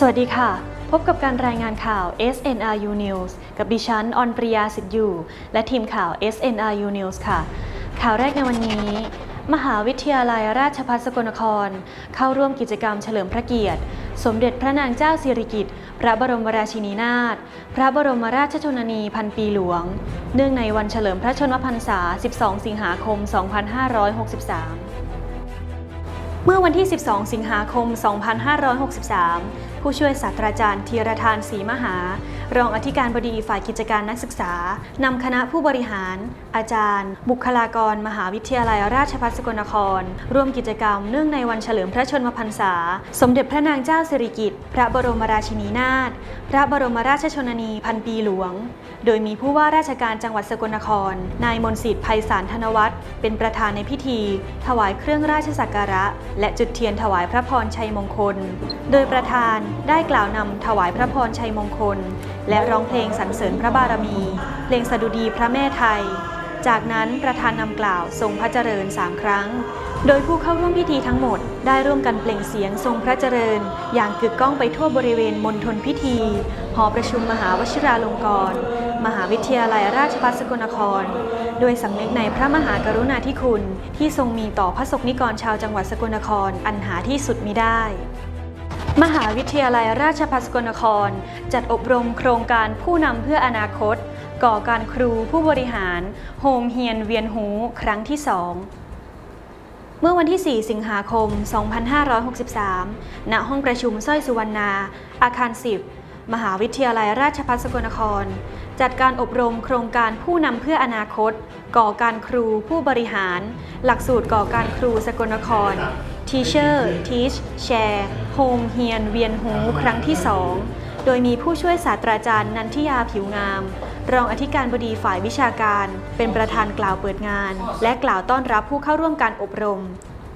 สวัสดีค่ะ พบกับการรายงานข่าว SNRU News กับดิฉันออนปริยาสิทธิ์อยู่ และทีมข่าว SNRU News ค่ะ ข่าวแรกในวันนี้ มหาวิทยาลัยราชภัฏสกลนคร เข้าร่วมกิจกรรมเฉลิมพระเกียรติ สมเด็จพระนางเจ้าสิริกิติ์พระบรมราชินีนาถพระบรมราชชนนีพันปีหลวง เนื่องในวันเฉลิมพระชนมพรรษา 12 สิงหาคม 2563 เมื่อวันที่ 12 สิงหาคม 2563 ผู้ช่วยศาสตราจารย์ธีรทานศรีมหา รองอธิการบดีฝ่ายกิจการนักศึกษานำคณะผู้บริหาร อาจารย์ บุคลากร มหาวิทยาลัยราชภัฏสกลนคร ร่วมกิจกรรมเนื่องในวันเฉลิมพระชนมพรรษา สมเด็จพระนางเจ้าสิริกิติ์พระบรมราชินีนาถพระบรมราชชนนีพันปีหลวง โดยมีผู้ว่าราชการจังหวัดสกลนคร นายมนสิทธิ์ไพศาลธนวัฒน์เป็นประธานในพิธี ถวายเครื่องราชสักการะ และจุดเทียนถวายพระพรชัยมงคล โดยประธานได้กล่าวนำถวายพระพรชัยมงคลและร้องเพลงสรรเสริญพระบารมี เพลงสดุดีพระแม่ไทย จากนั้นประธานนำกล่าวทรงพระเจริญสามครั้ง โดยผู้เข้าร่วมพิธีทั้งหมด ได้ร่วมกันเปล่งเสียงทรงพระเจริญ อย่างกึกก้องไปทั่วบริเวณมณฑลพิธี หอประชุมมหาวชิราลงกรณ์มหาวิทยาลัยราชภัฏสกลนคร โดยสำนึกในพระมหากรุณาธิคุณ ที่ทรงมีต่อพระสกนิกรชาวจังหวัดสกลนครอันหาที่สุดมิได้ มหาวิทยาลัยราชภัฏสกลนคร จัดอบรมโครงการผู้นำเพื่ออนาคต ก่อการครูผู้บริหาร โฮมเฮียนเวียนหูครั้งที่2เมื่อวันที่ 4 สิงหาคม 2563 ณ ห้องประชุมสร้อยสุวรรณา อาคาร 10 มหาวิทยาลัยราชภัฏสกลนคร จัดการอบรมโครงการผู้นำเพื่ออนาคต ก่อการครูผู้บริหาร หลักสูตรก่อการครูสกลนคร Teacher Teach Share Home เฮียนเวียนหูครั้งที่ 2 โดยมีผู้ช่วยศาสตราจารย์นันทิยาผิวงาม รองอธิการบดีฝ่ายวิชาการ เป็นประธานกล่าวเปิดงาน และกล่าวต้อนรับผู้เข้าร่วมการอบรม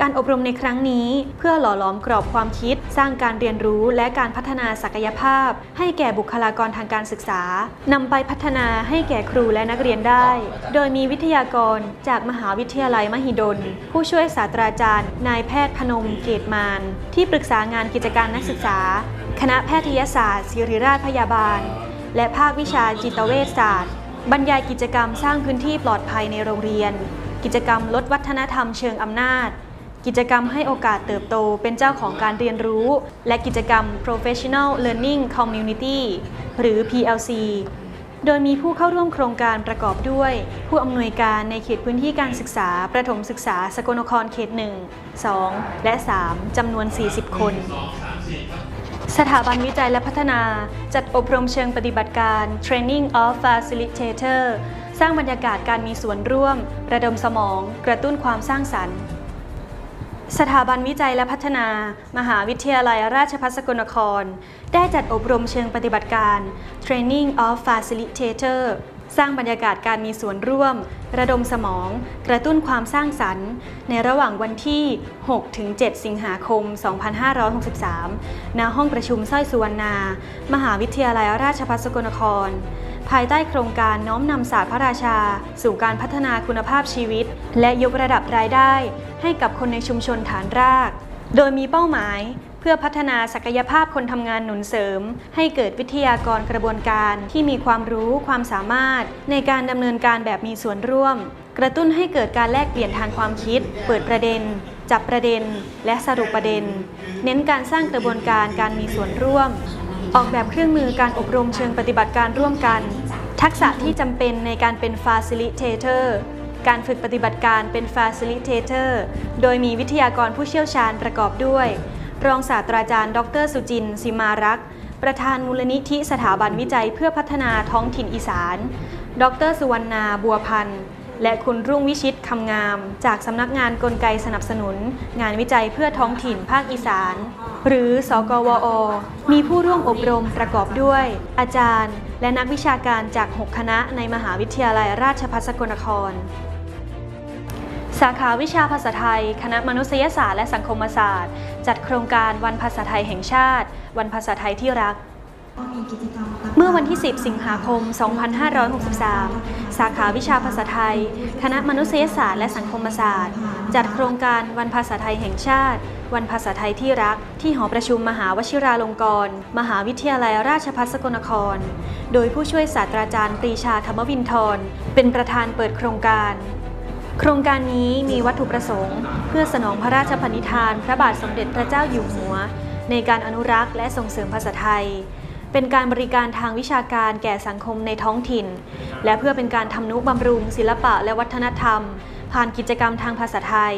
การอบรมในครั้งนี้เพื่อหล่อหลอมกรอบความคิด สร้างการเรียนรู้และการพัฒนาศักยภาพ ให้แก่บุคลากรทางการศึกษานำไปพัฒนาให้แก่ครูและนักเรียนได้ โดยมีวิทยากรจากมหาวิทยาลัยมหิดล ผู้ช่วยศาสตราจารย์ นายแพทย์พนมเกตมาน ที่ปรึกษางานกิจการนักศึกษา คณะแพทยศาสตร์ศิริราชพยาบาล และภาควิชาจิตเวชศาสตร์ บรรยายกิจกรรมสร้างพื้นที่ปลอดภัยในโรงเรียน กิจกรรมลดวัฒนธรรมเชิงอำนาจ กิจกรรมให้โอกาสเติบโตเป็นเจ้าของการเรียนรู้ และกิจกรรม Professional Learning Community หรือ PLC โดยมีผู้เข้าร่วมโครงการประกอบด้วย ผู้อำนวยการในเขตพื้นที่การศึกษา ประถมศึกษาสกลนครเขต 1 2 และ 3จำนวน 40 คน สถาบันวิจัยและพัฒนาจัดอบรมเชิงปฏิบัติการ Training of Facilitator สร้างบรรยากาศการมีส่วนร่วม ระดมสมอง กระตุ้นความสร้างสรรค์ สถาบันวิจัยและพัฒนา มหาวิทยาลัยราชภัฏสกลนคร ได้จัดอบรมเชิงปฏิบัติการ Training of Facilitator สร้างบรรยากาศการมีส่วนร่วม ระดมสมอง กระตุ้นความสร้างสรรค์ ในระหว่างวันที่ 6-7 สิงหาคม 2563 ณ ห้องประชุมสร้อยสุวรรณา มหาวิทยาลัยราชภัฏสกลนคร ภายใต้โครงการน้อมนำศาสตร์พระราชา สู่การพัฒนาคุณภาพชีวิต และยกระดับรายได้ ให้กับคนในชุมชนฐานราก โดยมีเป้าหมายเพื่อพัฒนาศักยภาพคนทำงานหนุนเสริม ให้เกิดวิทยากรกระบวนการที่มีความรู้ความสามารถ ในการดำเนินการแบบมีส่วนร่วม กระตุ้นให้เกิดการแลกเปลี่ยนทางความคิด เปิดประเด็น จับประเด็น และสรุปประเด็น เน้นการสร้างกระบวนการการมีส่วนร่วม ออกแบบเครื่องมือการอบรมเชิงปฏิบัติการร่วมกัน ทักษะที่จำเป็นในการเป็น facilitator การฝึกปฏิบัติการเป็น facilitator โดยมีวิทยากรผู้เชี่ยวชาญประกอบด้วย รองศาสตราจารย์ ดร สุจินต์สิมารักษ์ประธานมูลนิธิสถาบันวิจัยเพื่อพัฒนาท้องถิ่นอีสาน ดร สุวรรณาบัวพันธ์ และคุณรุ่งวิชิตคำงาม จากสำนักงานกลไกสนับสนุน งานวิจัยเพื่อท้องถิ่นภาคอีสาน หรือสกวอ มีผู้ร่วมอบรมประกอบด้วย อาจารย์ และนักวิชาการจาก 6 คณะในมหาวิทยาลัยราชภัฏสกลนคร สาขาวิชาภาษาไทย คณะมนุษยศาสตร์และสังคมศาสตร์ จัดโครงการวันภาษาไทยแห่งชาติ วันภาษาไทยที่รัก เมื่อวันที่ 10 สิงหาคม 2563 สาขาวิชาภาษาไทย คณะมนุษยศาสตร์และสังคมศาสตร์ จัดโครงการวันภาษาไทยแห่งชาติ วันภาษาไทยที่รัก ที่หอประชุมมหาวชิราลงกรณ์มหาวิทยาลัยราชภัฏสกลนคร โดยผู้ช่วยศาสตราจารย์ปรีชาธรรมวินทร เป็นประธานเปิดโครงการโครงการนี้มีวัตถุประสงค์ เพื่อสนองพระราชปณิธาน พระบาทสมเด็จพระเจ้าอยู่หัว ในการอนุรักษ์และส่งเสริมภาษาไทย เป็นการบริการทางวิชาการแก่สังคมในท้องถิ่น และเพื่อเป็นการทำนุบำรุง ศิลปะและวัฒนธรรม ผ่านกิจกรรมทางภาษาไทย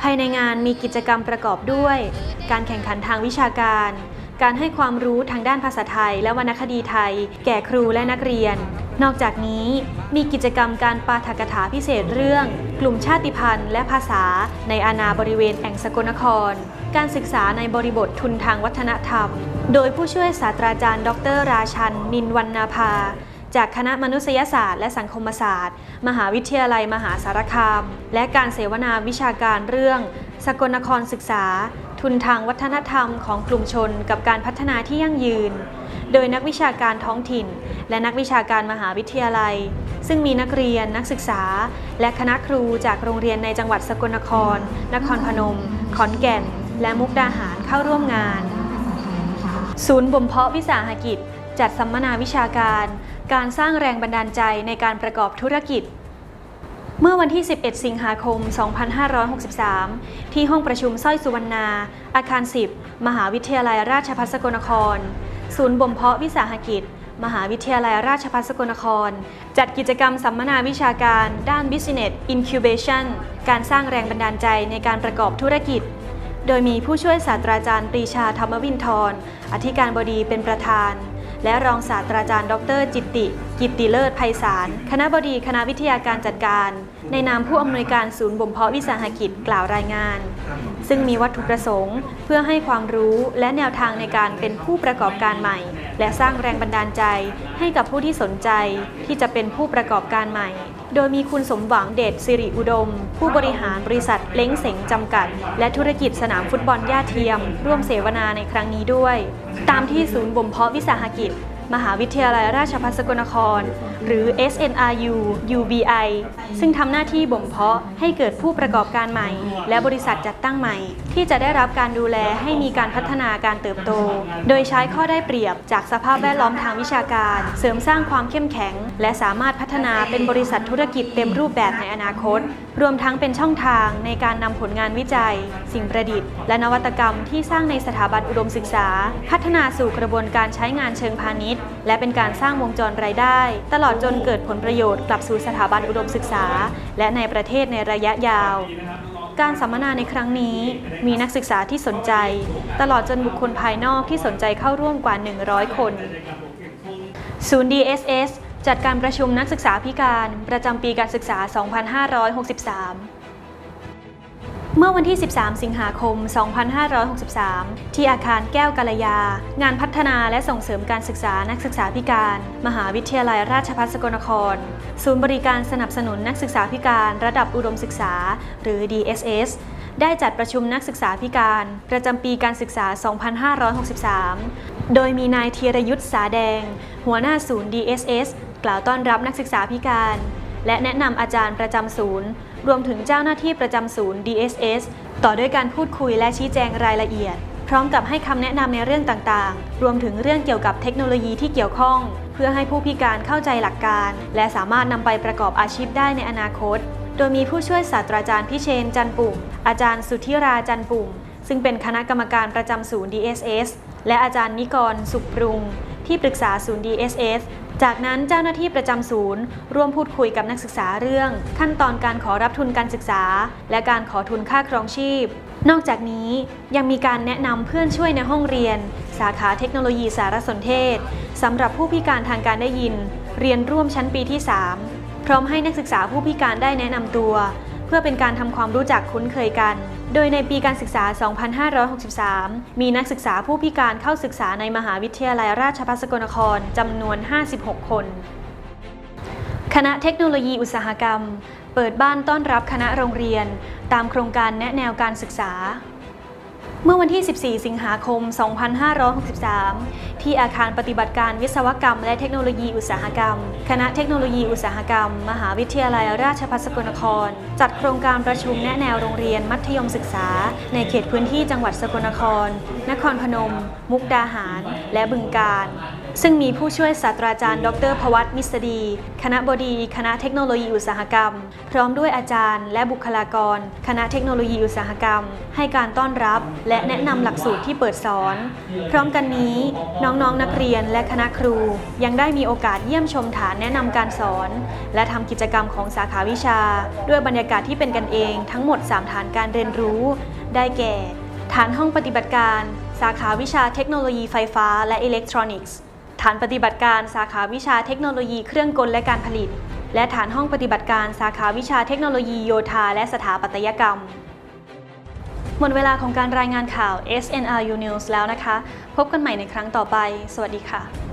ภายในงานมีกิจกรรมประกอบด้วย การแข่งขันทางวิชาการ การให้ความรู้ทางด้านภาษาไทยและวรรณคดีไทย แก่ครูและนักเรียน นอกจากนี้มีกิจกรรมการปาฐกถาพิเศษเรื่อง กลุ่มชาติพันธุ์และภาษา ในอาณาบริเวณแอ่งสกลนคร การศึกษาในบริบททุนทางวัฒนธรรม โดยผู้ช่วยศาสตราจารย์ ดร ราชัน นินวรรณภาจากคณะมนุษยศาสตร์และสังคมศาสตร์ มหาวิทยาลัยมหาสารคาม และการเสวนาวิชาการเรื่อง สกลนครศึกษา ทุนทางวัฒนธรรมของกลุ่มชนกับการพัฒนาที่ยั่งยืน โดยนักวิชาการท้องถิ่น และนักวิชาการมหาวิทยาลัย ซึ่งมีนักเรียนนักศึกษา และคณะครูจากโรงเรียนในจังหวัดสกลนคร นครพนม ขอนแก่น และมุกดาหารเข้าร่วมงาน ศูนย์บ่มเพาะวิสาหกิจ จัดสัมมนาวิชาการ การสร้างแรงบันดาลใจในการประกอบธุรกิจ เมื่อวันที่ 11 สิงหาคม 2563 ที่ห้องประชุมสร้อยสุวรรณา อาคาร 10 มหาวิทยาลัยราชภัฏสกลนคร ศูนย์บ่มเพาะวิสาหกิจ มหาวิทยาลัยราชภัฏสกลนคร จัดกิจกรรมสัมมนาวิชาการด้าน Business Incubation การสร้างแรงบันดาลใจในการประกอบธุรกิจ โดยมีผู้ช่วยศาสตราจารย์ปรีชาธรรมวินทร อธิการบดีเป็นประธาน และรองศาสตราจารย์ ดร จิตติ กิตติเลิศไพศาล คณะบดีคณะวิทยาการจัดการ ในนามผู้อำนวยการศูนย์บ่มเพาะวิสาหกิจกล่าวรายงาน ซึ่งมีวัตถุประสงค์ เพื่อให้ความรู้และแนวทางในการเป็นผู้ประกอบการใหม่ และสร้างแรงบันดาลใจให้กับผู้ที่สนใจที่จะเป็นผู้ประกอบการใหม่ โดยมีคุณสมหวังเดชสิริอุดม ผู้บริหารบริษัทเล้งเสงจำกัด และธุรกิจสนามฟุตบอลย่าเทียม ร่วมเสวนาในครั้งนี้ด้วย ตามที่ศูนย์บ่มเพาะวิสาหกิจ มหาวิทยาลัยราชภัฏสกลนคร หรือ SNRU UBI ซึ่งทำหน้าที่บ่มเพาะให้เกิดผู้ประกอบการใหม่ และบริษัทจัดตั้งใหม่ ที่จะได้รับการดูแลให้มีการพัฒนาการเติบโต โดยใช้ข้อได้เปรียบจากสภาพแวดล้อมทางวิชาการ เสริมสร้างความเข้มแข็ง และสามารถพัฒนาเป็นบริษัทธุรกิจเต็มรูปแบบในอนาคต รวมทั้งเป็นช่องทางในการนำผลงานวิจัย สิ่งประดิษฐ์ และนวัตกรรมที่สร้างในสถาบันอุดมศึกษา พัฒนาสู่กระบวนการใช้งานเชิงพาณิชย์และเป็นการสร้างวงจรรายได้ ตลอดจนเกิดผลประโยชน์กลับสู่สถาบันอุดมศึกษา และในประเทศในระยะยาว การสัมมนาในครั้งนี้มีนักศึกษาที่สนใจ ตลอดจนบุคคลภายนอกที่สนใจเข้าร่วมกว่า 100 คนศูนย์ DSS จัดการประชุมนักศึกษาพิการประจำปีการศึกษา 2563 เมื่อวันที่ 13 สิงหาคม 2563 ที่อาคารแก้วกาลยา งานพัฒนาและส่งเสริมการศึกษานักศึกษาพิการ มหาวิทยาลัยราชภัฏสกลนคร ศูนย์บริการสนับสนุนนักศึกษาพิการระดับอุดมศึกษา หรือ DSS ได้จัดประชุมนักศึกษาพิการ ประจำปีการศึกษา 2563 โดยมีนายธีรยุทธ์สาแดง หัวหน้าศูนย์ DSS กล่าวต้อนรับนักศึกษาพิการ และแนะนำอาจารย์ประจำศูนย์ รวมถึงเจ้าหน้าที่ประจำศูนย์ DSS ต่อด้วยการพูดคุยและชี้แจงรายละเอียด พร้อมกับให้คำแนะนำในเรื่องต่างๆ รวมถึงเรื่องเกี่ยวกับเทคโนโลยีที่เกี่ยวข้อง เพื่อให้ผู้พิการเข้าใจหลักการ และสามารถนำไปประกอบอาชีพได้ในอนาคต โดยมีผู้ช่วยศาสตราจารย์พิเชนจันปุ่ม อาจารย์สุธิราจันปุ่ม ซึ่งเป็นคณะกรรมการประจำศูนย์ DSS และอาจารย์นิกร สุขปรุง ที่ปรึกษาศูนย์ DSS จากนั้นเจ้าหน้าที่ประจำศูนย์ ร่วมพูดคุยกับนักศึกษาเรื่อง ขั้นตอนการขอรับทุนการศึกษา และการขอทุนค่าครองชีพ นอกจากนี้ยังมีการแนะนำเพื่อนช่วยในห้องเรียน สาขาเทคโนโลยีสารสนเทศสำหรับผู้พิการทางการได้ยิน เรียนร่วมชั้นปีที่ 3 พร้อมให้นักศึกษาผู้พิการได้แนะนำตัว เพื่อเป็นการทำความรู้จักคุ้นเคยกัน โดยในปีการศึกษา 2563 มีนักศึกษาผู้พิการเข้าศึกษาในมหาวิทยาลัยราชภัฏสกลนครจำนวน 56 คน คณะเทคโนโลยีอุตสาหกรรม เปิดบ้านต้อนรับคณะโรงเรียน ตามโครงการแนะแนวการศึกษา เมื่อวันที่ 14 สิงหาคม 2563 ที่อาคารปฏิบัติการวิศวกรรม และเทคโนโลยีอุตสาหกรรม คณะเทคโนโลยีอุตสาหกรรม มหาวิทยาลัยราชภัฏสกลนคร จัดโครงการประชุมแนะแนวโรงเรียนมัธยมศึกษา ในเขตพื้นที่จังหวัดสกลนคร นครพนม มุกดาหาร และบึงกาฬ ซึ่งมีผู้ช่วยศาสตราจารย์ ดรพวัตมิสดี คณะบดี คณะเทคโนโลยีอุตสาหกรรม พร้อมด้วยอาจารย์ และบุคลากร คณะเทคโนโลยีอุตสาหกรรม ให้การต้อนรับ และแนะนำหลักสูตรที่เปิดสอน พร้อมกันนี้น้องๆนนักเรียนและคณะครู ยังได้มีโอกาสเยี่ยมชมฐานแนะนำการสอน และทำกิจกรรมของสาขาวิชา ด้วยบรรยากาศที่เป็นกันเองทั้งหมด 3 ฐานการเรียนรู้ ได้แก่ ฐานห้องปฏิบัติการ สาขาวิชาเทคโนโลยีไฟฟ้าและอิเล็กทรอนิกส์ ฐานปฏิบัติการสาขาวิชาเทคโนโลยีเครื่องกลและการผลิต และฐานห้องปฏิบัติการสาขาวิชาเทคโนโลยีโยธาและสถาปัตยกรรม หมดเวลาของการรายงานข่าว SNRU News แล้วนะคะ พบกันใหม่ในครั้งต่อไป สวัสดีค่ะ